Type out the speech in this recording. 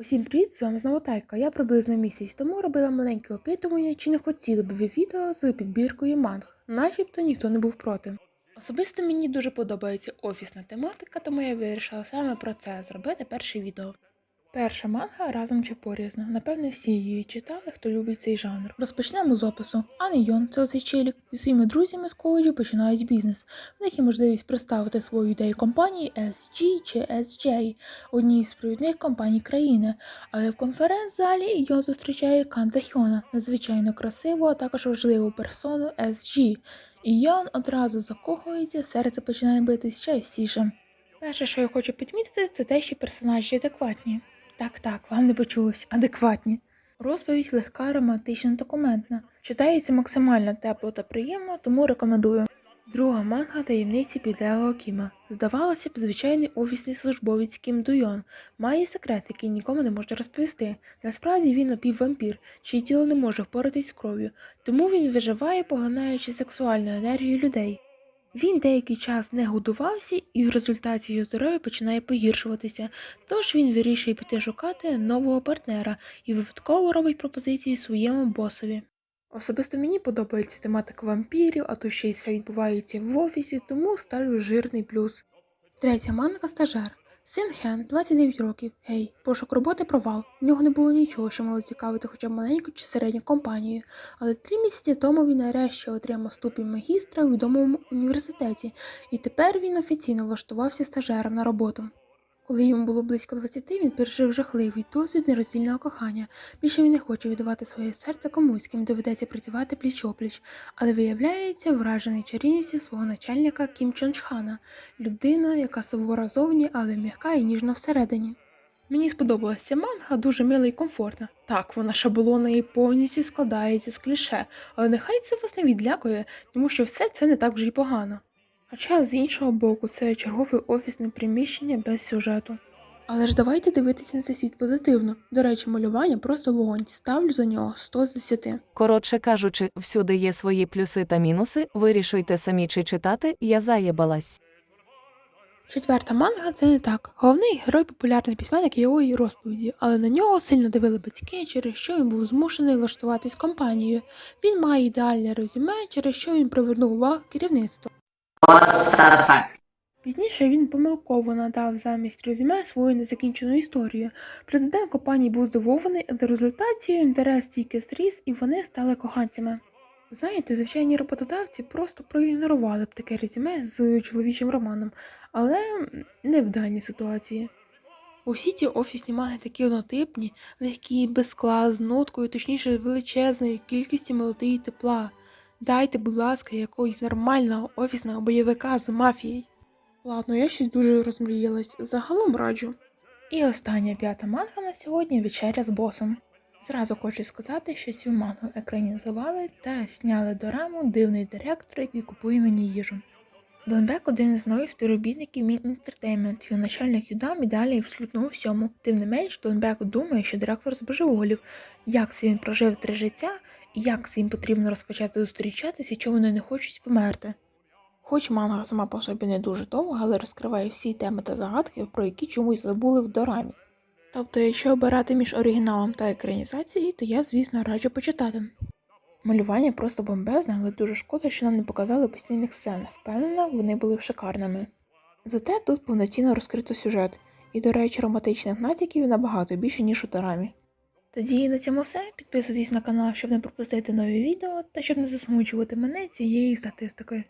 Усім привіт, з вами знову Тайка. Я приблизно місяць тому робила маленьке опитування, чи не хотіли б ви відео з підбіркою манг. Начебто ніхто не був проти. Особисто мені дуже подобається офісна тематика, тому я вирішила саме про це зробити перше відео. Перша манга разом чи порізно. Напевне, всі її читали, хто любить цей жанр. Розпочнемо з опису. Ан Йон, це оцей челік, зі своїми друзями з коледжу починають бізнес. В них є можливість представити свою ідею компанії SG чи SJ, одній з провідних компаній країни. Але в конференц-залі Йон зустрічає Канта Хьона, надзвичайно красиву, а також важливу персону SG. І Йон одразу закохується, серце починає битись частіше. Перше, що я хочу підмітити, це те, що персонажі адекватні. Так, так, вам не почулось, адекватні. Розповідь легка, романтична, документна. Читається максимально тепло та приємно, тому рекомендую. Друга манга таємниці підлеглого Кіма. Здавалося б, звичайний офісний службовець Кім Дуйон має секрет, який нікому не може розповісти. Насправді він напіввампір, чиє тіло не може впоратись з кров'ю, тому він виживає, поглинаючи сексуальну енергію людей. Він деякий час не годувався, і в результаті його здоров'я починає погіршуватися, тож він вирішує піти шукати нового партнера і випадково робить пропозиції своєму босові. Особисто мені подобається тематика вампірів, а то ще й все відбувається в офісі, тому ставлю жирний плюс. Третя манка стажер. Син Хен, 29 років. Гей, пошук роботи провал. В нього не було нічого, що мало цікавити хоча б маленьку чи середню компанію. Але три місяці тому він нарешті отримав ступінь магістра у відомому університеті, і тепер він офіційно влаштувався стажером на роботу. Коли йому було близько 20, він пережив жахливий досвід нероздільного кохання. Більше він не хоче віддавати своє серце комусь, ким доведеться працювати пліч-опліч, але виявляється вражений чарівністю свого начальника Кім Чончхана, людина, яка сувора зовні, але м'яка і ніжна всередині. Мені сподобалася манга, дуже мила і комфортна. Так, вона шаблонна і повністю складається з кліше, але нехай це вас не відлякує, тому що все це не так вже й погано. Хоча з іншого боку, це чергове офісне приміщення без сюжету. Але ж давайте дивитися на цей світ позитивно. До речі, малювання просто вогонь. Ставлю за нього 100 з 10. Коротше кажучи, всюди є свої плюси та мінуси. Вирішуйте самі чи читати, я заєбалась. Четверта манга це не так. Головний герой популярний письменник його розповіді, але на нього сильно дивили батьки, через що він був змушений влаштуватись компанією. Він має ідеальне резюме, через що він привернув увагу керівництва. Пізніше він помилково надав замість резюме свою незакінчену історію. Президент компанії був здивований, але в результаті інтерес тільки зріс і вони стали коханцями. Знаєте, звичайні роботодавці просто проігнорували б таке резюме з чоловічим романом, але не в даній ситуації. Усі ці офісні маги такі однотипні, легкі, без скла, з ноткою, точніше величезною кількістю мелодії тепла. Дайте, будь ласка, якогось нормального офісного бойовика з мафією. Ладно, я щось дуже розмріялась. Загалом раджу. І остання п'ята манга на сьогодні вечеря з босом. Зразу хочу сказати, що цю мангу екранізували та зняли дораму дивний директор, який купує мені їжу. Донбек один із нових співробітників Мін Entertainment, його начальник Юдам і далі абсолютно у всьому. Тим не менш, Донбек думає, що директор збожеволів, як це він прожив три життя, як з їм потрібно розпочати зустрічатися, чому вони не хочуть померти. Хоч манга сама по собі не дуже довга, але розкриває всі теми та загадки, про які чомусь забули в дорамі. Тобто, якщо обирати між оригіналом та екранізацією, то я, звісно, раджу почитати. Малювання просто бомбезне, але дуже шкода, що нам не показали постійних сцен. Впевнена, вони були шикарними. Зате тут повноцінно розкрито сюжет, і, до речі, романтичних натяків набагато більше, ніж у дорамі. Тоді на цьому все. Підписуйтесь на канал, щоб не пропустити нові відео та щоб не засмучувати мене цією статистикою.